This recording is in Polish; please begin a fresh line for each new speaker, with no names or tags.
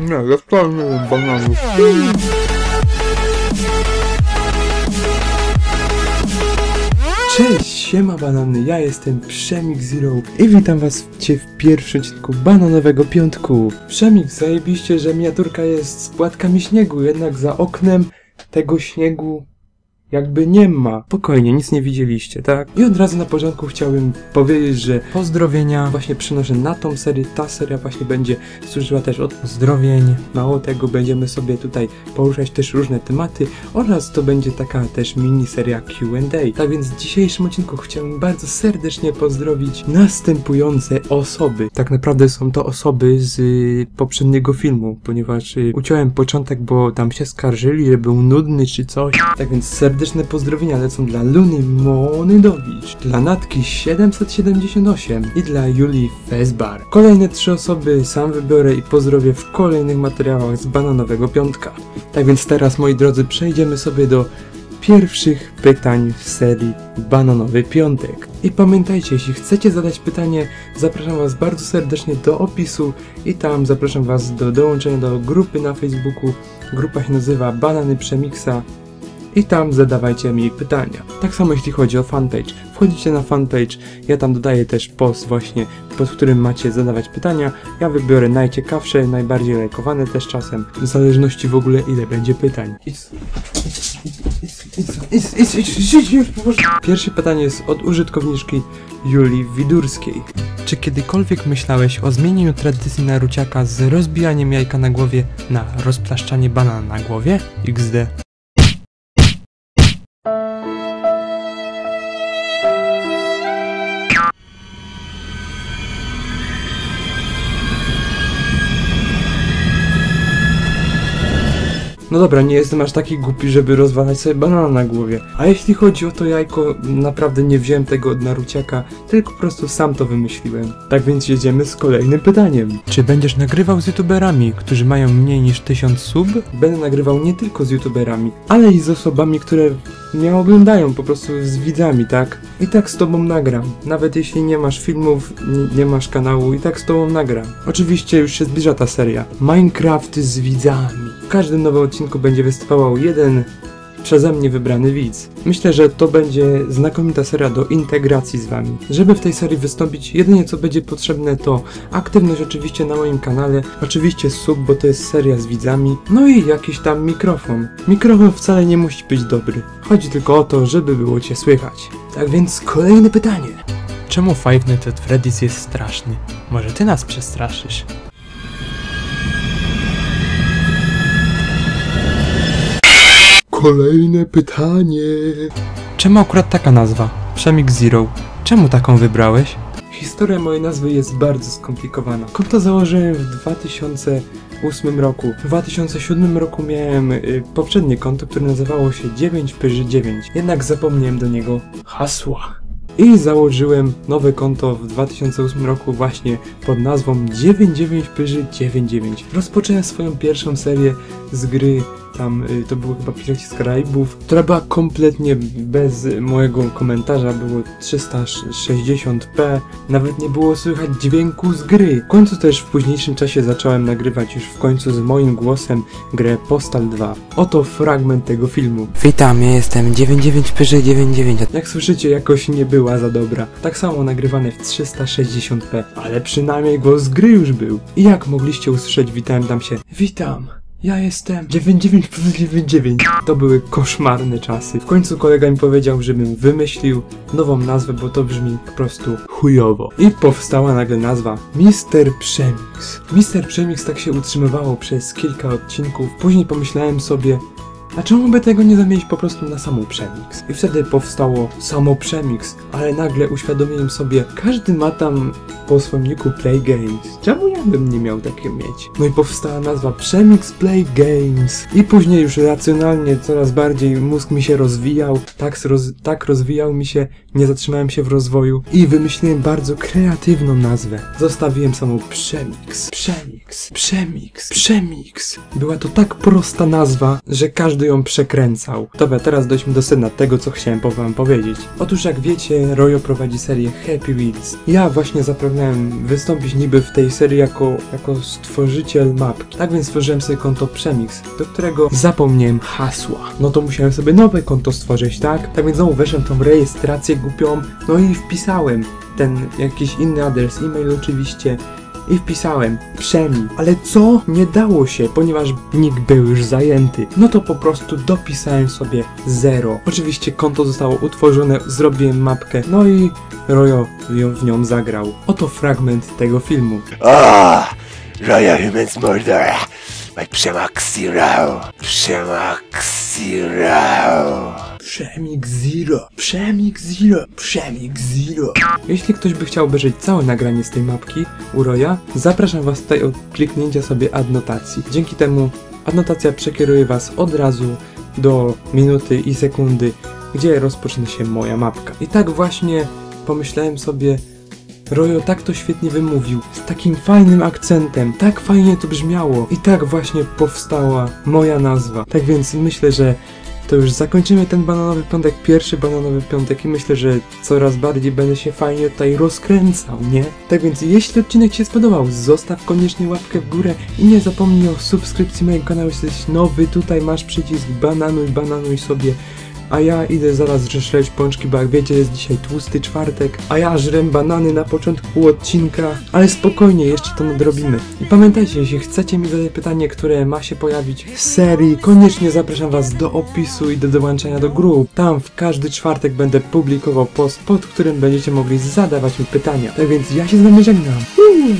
Nie, ja wcale nie jem bananów. Cześć, siema banany, ja jestem Przemik Zero i witam was cię w pierwszym odcinku bananowego piątku. Przemik, zajebiście, że miniaturka jest z płatkami śniegu, jednak za oknem tego śniegu jakby nie ma. Spokojnie, nic nie widzieliście, tak? I od razu na początku chciałbym powiedzieć, że pozdrowienia właśnie przynoszę na tą serię. Ta seria właśnie będzie służyła też od pozdrowień. Mało tego, będziemy sobie tutaj poruszać też różne tematy oraz to będzie taka też mini seria Q&A. Tak więc w dzisiejszym odcinku chciałbym bardzo serdecznie pozdrowić następujące osoby. Tak naprawdę są to osoby z poprzedniego filmu, ponieważ y, uciąłem początek, bo tam się skarżyli, że był nudny czy coś. Tak więc serdeczne pozdrowienia lecą dla Luny Monydowicz, dla Natki 778 i dla Julii Fezbar. Kolejne trzy osoby sam wybiorę i pozdrowię w kolejnych materiałach z Bananowego Piątka. Tak więc teraz, moi drodzy, przejdziemy sobie do pierwszych pytań w serii Bananowy Piątek. I pamiętajcie, jeśli chcecie zadać pytanie, zapraszam Was bardzo serdecznie do opisu i tam zapraszam Was do dołączenia do grupy na Facebooku. Grupa się nazywa Banany Przemiksa i tam zadawajcie mi pytania. Tak samo jeśli chodzi o fanpage. Wchodzicie na fanpage, ja tam dodaję też post właśnie, pod którym macie zadawać pytania. Ja wybiorę najciekawsze, najbardziej lajkowane też czasem, w zależności w ogóle ile będzie pytań. Pierwsze pytanie jest od użytkowniczki Julii Widurskiej. Czy kiedykolwiek myślałeś o zmienieniu tradycji naruciaka z rozbijaniem jajka na głowie na rozplaszczanie banana na głowie? XD. No dobra, nie jestem aż taki głupi, żeby rozwalać sobie banana na głowie. A jeśli chodzi o to jajko, naprawdę nie wziąłem tego od Naruciaka, tylko po prostu sam to wymyśliłem. Tak więc jedziemy z kolejnym pytaniem. Czy będziesz nagrywał z youtuberami, którzy mają mniej niż 1000 sub? Będę nagrywał nie tylko z youtuberami, ale i z osobami, które mnie oglądają, po prostu z widzami, tak? I tak z tobą nagram. Nawet jeśli nie masz filmów, nie, nie masz kanału, i tak z tobą nagram. Oczywiście już się zbliża ta seria. Minecraft z widzami. Każdym nowym odcinku będzie występował jeden przeze mnie wybrany widz. Myślę, że to będzie znakomita seria do integracji z wami. Żeby w tej serii wystąpić, jedynie co będzie potrzebne to aktywność oczywiście na moim kanale, oczywiście sub, bo to jest seria z widzami, no i jakiś tam mikrofon. Mikrofon wcale nie musi być dobry. Chodzi tylko o to, żeby było cię słychać. Tak więc kolejne pytanie. Czemu Five Nights at Freddy's jest straszny? Może ty nas przestraszysz? Kolejne pytanie. Czemu akurat taka nazwa? Przemik Zero. Czemu taką wybrałeś? Historia mojej nazwy jest bardzo skomplikowana. Konto założyłem w 2008 roku. W 2007 roku miałem y, poprzednie konto, które nazywało się 9pyży9. Jednak zapomniałem do niego hasła. I założyłem nowe konto w 2008 roku właśnie pod nazwą 99pyży99. Rozpocząłem swoją pierwszą serię z gry tam y, to było chyba Piraci z Karaibów, która była kompletnie bez mojego komentarza, było 360p, nawet nie było słychać dźwięku z gry. W końcu też w późniejszym czasie zacząłem nagrywać już w końcu z moim głosem grę Postal 2. Oto fragment tego filmu.
Witam, ja jestem 99pyży99.
Jak słyszycie, jakoś nie była za dobra. Tak samo nagrywane w 360p, ale przynajmniej głos z gry już był. I jak mogliście usłyszeć, witałem tam się. Witam. Ja jestem 9999. To były koszmarne czasy. W końcu kolega mi powiedział, żebym wymyślił nową nazwę, bo to brzmi po prostu chujowo. I powstała nagle nazwa Mister Przemix. Mister Przemix tak się utrzymywało przez kilka odcinków. Później pomyślałem sobie, a czemu by tego nie zamienić po prostu na samą Przemix? I wtedy powstało samo Przemix, ale nagle uświadomiłem sobie, każdy ma tam po swoim niku Play Games. Czemu ja bym nie miał takie mieć? No i powstała nazwa Przemix Play Games. I później już racjonalnie coraz bardziej mózg mi się rozwijał, tak, roz, tak rozwijał mi się, nie zatrzymałem się w rozwoju i wymyśliłem bardzo kreatywną nazwę. Zostawiłem samą Przemix. Przemix. Przemix, przemix, przemix. Była to tak prosta nazwa, że każdy ją przekręcał. Dobra, teraz dojdźmy do sedna tego, co chciałem wam powiedzieć. Otóż jak wiecie, Royo prowadzi serię Happy Wheels. Ja właśnie zapragnąłem wystąpić niby w tej serii jako, jako stworzyciel mapki. Tak więc stworzyłem sobie konto Przemix, do którego zapomniałem hasła. No to musiałem sobie nowe konto stworzyć, tak? Tak więc znowu weszłem tą rejestrację głupią, no i wpisałem ten jakiś inny adres, e-mail oczywiście i wpisałem Przemi. Ale co? Nie dało się, ponieważ nick był już zajęty. No to po prostu dopisałem sobie zero. Oczywiście konto zostało utworzone, zrobiłem mapkę, no i Royo ją- w nią zagrał. Oto fragment tego filmu.
Ah, Royal Humans Murder by Przemak Zero. Przemak Zero.
Przemik Zero, Przemik Zero, Przemik Zero. Jeśli ktoś by chciał obejrzeć całe nagranie z tej mapki u Roya, zapraszam was tutaj o kliknięcia sobie adnotacji. Dzięki temu adnotacja przekieruje was od razu do minuty i sekundy, gdzie rozpoczyna się moja mapka. I tak właśnie pomyślałem sobie, Royo tak to świetnie wymówił, z takim fajnym akcentem, tak fajnie to brzmiało i tak właśnie powstała moja nazwa. Tak więc myślę, że to już zakończymy ten bananowy piątek, pierwszy bananowy piątek i myślę, że coraz bardziej będę się fajnie tutaj rozkręcał, nie? Tak więc jeśli odcinek Ci się spodobał, zostaw koniecznie łapkę w górę i nie zapomnij o subskrypcji mojego kanału, jeśli jesteś nowy, tutaj masz przycisk bananuj, bananuj sobie a ja idę zaraz rzeszleć pączki, bo jak wiecie jest dzisiaj tłusty czwartek, a ja żrem banany na początku odcinka, ale spokojnie, jeszcze to nadrobimy. I pamiętajcie, jeśli chcecie mi zadać pytanie, które ma się pojawić w serii, koniecznie zapraszam was do opisu i do dołączenia do grup. Tam w każdy czwartek będę publikował post, pod którym będziecie mogli zadawać mi pytania. Tak więc ja się z wami żegnam.
Uuu.